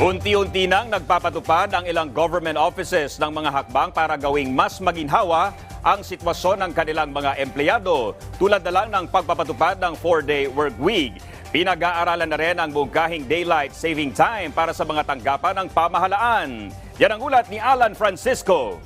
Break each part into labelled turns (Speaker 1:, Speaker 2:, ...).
Speaker 1: Unti-unti nang nagpapatupad ang ilang government offices ng mga hakbang para gawing mas maginhawa ang sitwasyon ng kanilang mga empleyado tulad na lang ng pagpapatupad ng 4-day work week. Pinag-aaralan na rin ang mungkahing daylight saving time para sa mga tanggapan ng pamahalaan. Yan ang ulat ni Alan Francisco.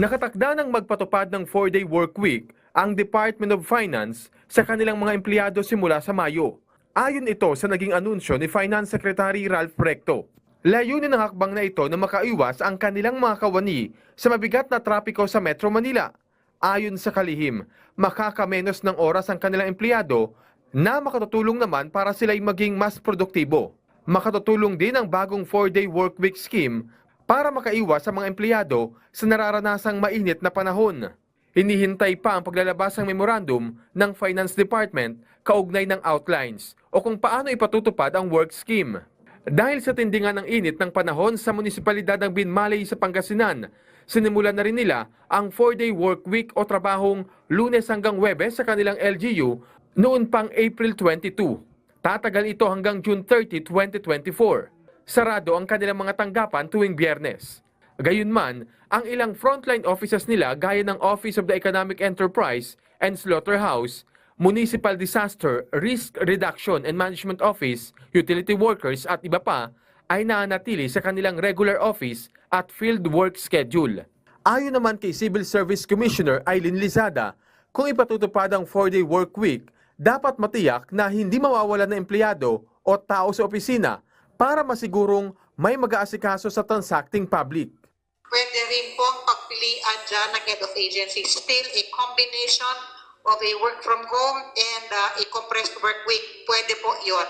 Speaker 2: Nakatakda ng magpatupad ng 4-day work week ang Department of Finance sa kanilang mga empleyado simula sa Mayo. Ayon ito sa naging anunsyo ni Finance Secretary Ralph Recto. Layunin ng hakbang na ito na makaiwas ang kanilang mga kawani sa mabigat na trapiko sa Metro Manila. Ayon sa kalihim, makakamenos ng oras ang kanilang empleyado na makatutulong naman para sila'y maging mas produktibo. Makatutulong din ang bagong 4-day work week scheme para makaiwas sa mga empleyado sa nararanasang mainit na panahon. Hinihintay pa ang paglalabas ng memorandum ng Finance Department kaugnay ng outlines o kung paano ipatutupad ang work scheme. Dahil sa tindingan ng init ng panahon sa munisipalidad ng Binmalay sa Pangasinan, sinimulan na rin nila ang 4-day work week o trabahong lunes hanggang webes sa kanilang LGU noon pang April 22. Tatagal ito hanggang June 30, 2024. Sarado ang kanilang mga tanggapan tuwing biyernes. Gayunman, ang ilang frontline offices nila gaya ng Office of the Economic Enterprise and Slaughterhouse, Municipal Disaster Risk Reduction and Management Office, Utility Workers at iba pa ay nanatili sa kanilang regular office at field work schedule. Ayon naman kay Civil Service Commissioner Eileen Lizada, kung ipatutupad ang 4-day work week, dapat matiyak na hindi mawawalan ng empleyado o tao sa opisina para masigurong may mag-aasikaso sa transacting public.
Speaker 3: Pwede rin pong pagpilian dyan ng head of agency. Still a combination of a work from home and uh, a compressed work week. Pwede po yon.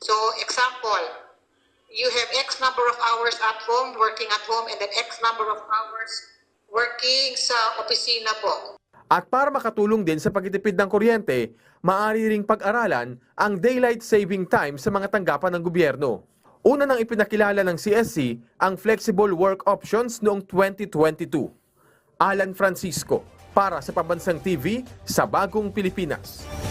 Speaker 3: So, example, you have X number of hours at home, working at home, and then X number of hours working sa opisina po.
Speaker 2: At para makatulong din sa pagtitipid ng kuryente, maaari ring pag-aralan ang daylight saving time sa mga tanggapan ng gobyerno. Una nang ipinakilala ng CSC ang flexible work options noong 2022. Alan Francisco, para sa Pambansang TV sa Bagong Pilipinas.